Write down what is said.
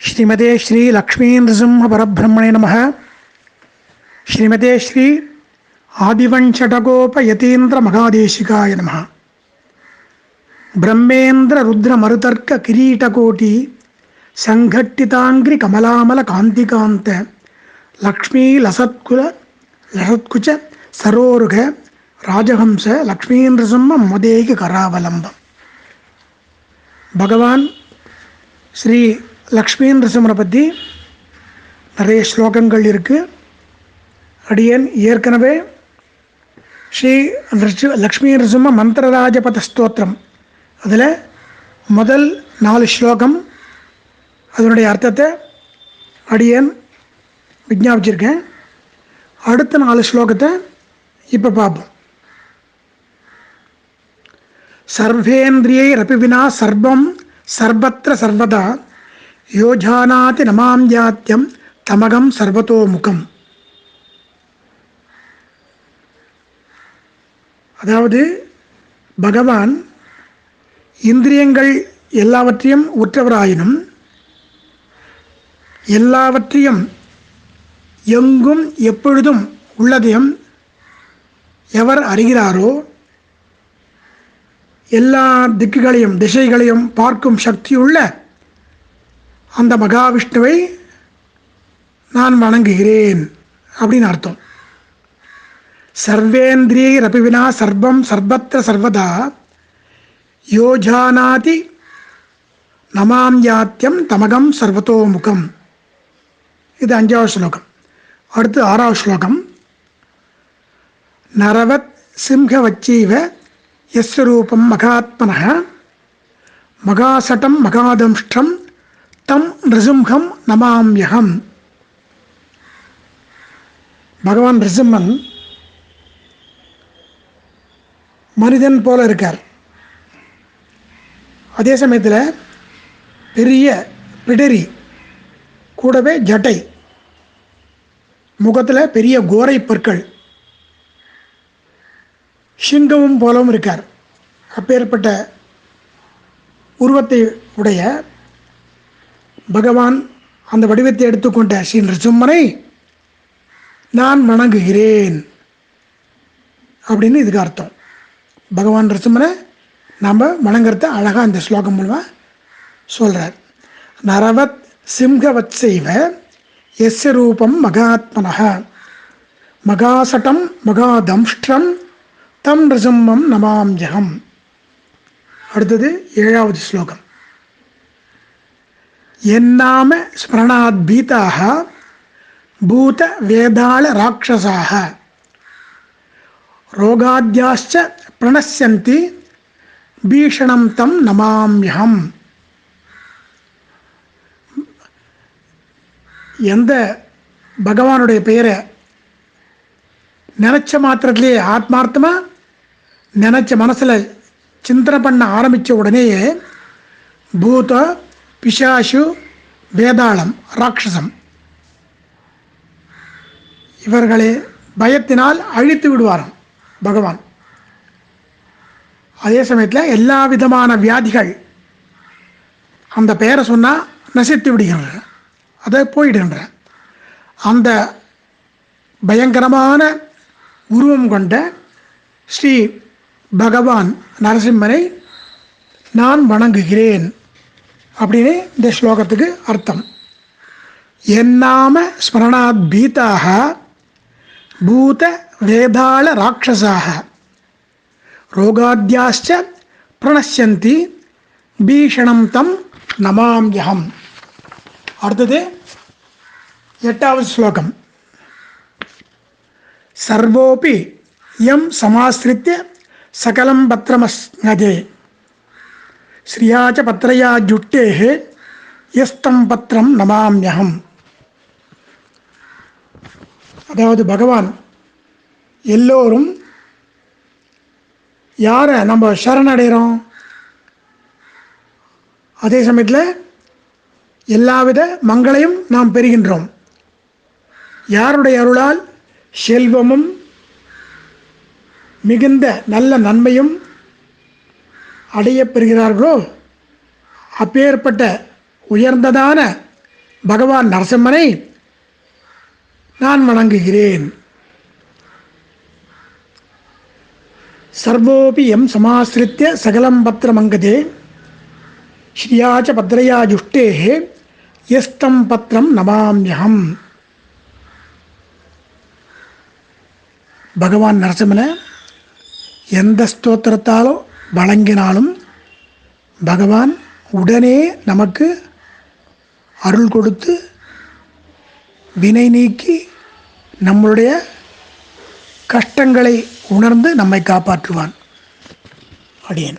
श्रीमते श्री लक्ष्मी नृसिंह परब्रह्मणे नमः। श्रीमते श्री आदिवञ्चटकोपयतीन्द्रमहादेशिकाय नमः। ब्रह्मेन्द्ररुद्रमरुतर्ककिरीटकोटि लक्ष्मी लसत्कुल, लसत्कुच सरोरुग राजहंस लक्ष्मीनृसिंह मदेकि करावलम्बम् भगवान् श्री லக்ஷ்மீ நிருசிம்ம லக்ஷ்மி நரசிம்மனை பற்றி நிறைய ஸ்லோகங்கள் இருக்குது அடியன் ஏற்கனவே ஸ்ரீ லக்ஷ்மி நரசிம்ம மந்திரராஜபத ஸ்தோத்திரம். அதில் முதல் நாலு ஸ்லோகம் அதனுடைய அர்த்தத்தை அடியன் விஜாபிச்சிருக்கேன் அடுத்த நாலு ஸ்லோகத்தை இப்போ பார்ப்போம். சர்வேந்திரியை ரபிவினா சர்வம் சர்வத்திர சர்வதா யோஜானாதி நமாம் ஜாத்தியம் தமகம் சர்வத்தோமுகம் அதாவது பகவான் இந்திரியங்கள் எல்லாவற்றையும் உற்றவராயினும் எல்லாவற்றையும் எங்கும் எப்பொழுதும் உள்ளதையும் எவர் அறிகிறாரோ எல்லா திக்குகளையும் திசைகளையும் பார்க்கும் சக்தியுள்ள அந்த மகாவிஷ்ணுவை நான் வணங்குகிறேன் அப்படின்னு அர்த்தம். சர்வேந்திரியை ரபிவினா சர்வம் சர்வத்திர சர்வதா யோஜானாதி நமாம் யாத்தியம் தமகம் சர்வத்தோமுகம் இது அஞ்சாவது ஸ்லோகம். அடுத்து ஆறாவது ஸ்லோகம். நரவத் சிம்ஹவச்சீவ எஸ் மகாத்மன மகாசட்டம் மகாதம்ஷ்டம் தம் நிருசிம்ஹம் நமாம்யகம் பகவான் ரிசிம்மன் மனிதன் போல இருக்கார். அதே சமயத்தில் பெரிய பிடரி கூடவே ஜட்டை முகத்தில் பெரிய கோரை பற்கள் சிங்கமும் போலவும் இருக்கார். அப்பேற்பட்ட உருவத்தை உடைய பகவான் அந்த வடிவத்தை எடுத்துக்கொண்ட ஸ்ரீ நிருசிம்மனை நான் வணங்குகிறேன். அப்படின்னு இதுக்கு அர்த்தம். பகவான் நிருசிம்மனை நாம் வணங்குறத அழகாக அந்த ஸ்லோகம் மூலமாக சொல்கிறார் நரவத் சிம்ஹவத் செய்வ எஸ் ரூபம் மகாத்மனக மகாசட்டம் மகாதம்ஷ்டம் தம் நிருசிம்மம் நமாம்ஜகம் அடுத்தது ஏழாவது ஸ்லோகம். என்னாம ஸ்மரணாத் பீதாக பூத வேதாள ராட்சசாக. ரோகாத்யாச்ச பிரணசியந்தி பீஷணம் தம் நமாம்யகம் எந்த பகவானுடைய பெயரை நினச்ச மாத்திரத்திலேயே ஆத்மார்த்தமாக நினச்ச மனசில் சிந்தனை பண்ண ஆரம்பித்த உடனேயே பூத பிசாசு வேதாளம் ராட்சசம். இவர்களை பயத்தினால் அழித்து விடுவாராம் பகவான். அதே சமயத்தில் எல்லா விதமான வியாதிகள் அந்த பெயரை சொன்னால் நசித்து விடுகின்றன. அதை போயிடுகின்ற அந்த பயங்கரமான உருவம் கொண்ட ஸ்ரீ பகவான் நரசிம்மனை நான் வணங்குகிறேன். அப்படின்னு இந்த ஸ்லோகத்துக்கு அர்த்தம். என்னாம ஸ்மரணாத் பீதாக பூத வேதாள ராட்சசாக ரோகாத்யாச்ச பிரணசியந்தி பீஷணம் தம் நமாம்யகம் அடுத்தது எட்டாவது ஸ்லோகம். சர்வோபி எம் சமாசிரித்திய சகலம் பத்திரமஸ்ஞதே ஸ்ரீயாச்ச பத்திரையா ஜுட்டேः எஸ்தம் பத்திரம் நமாமியகம் அதாவது பகவான் எல்லோரும் யாரை நம்ம சரணடைகிறோம்? அதே சமயத்தில் எல்லாவித மங்களையும் நாம் பெறுகின்றோம். யாருடைய அருளால் செல்வமும் மிகுந்த நல்ல நன்மையும் அடையப்பெறுகிறார்களோ? அப்பேற்பட்ட உயர்ந்ததான பகவான் நரசிம்மனை நான் வணங்குகிறேன். சர்வோபி எம் சமாசிரித்திய சகலம் பத்திரமங்கதே. ஸ்ரீயாச்ச பத்ரையா ஜுஷ்டே எஸ்தம் பத்திரம் நமாமியகம் பகவான் நரசிம்மனை எந்த ஸ்தோத்திரத்தாலும் வழங்கினாலும் பகவான் உடனே நமக்கு அருள் கொடுத்து வினை நீக்கி நம்மளுடைய கஷ்டங்களை உணர்ந்து நம்மை காப்பாற்றுவான். அடியேன்.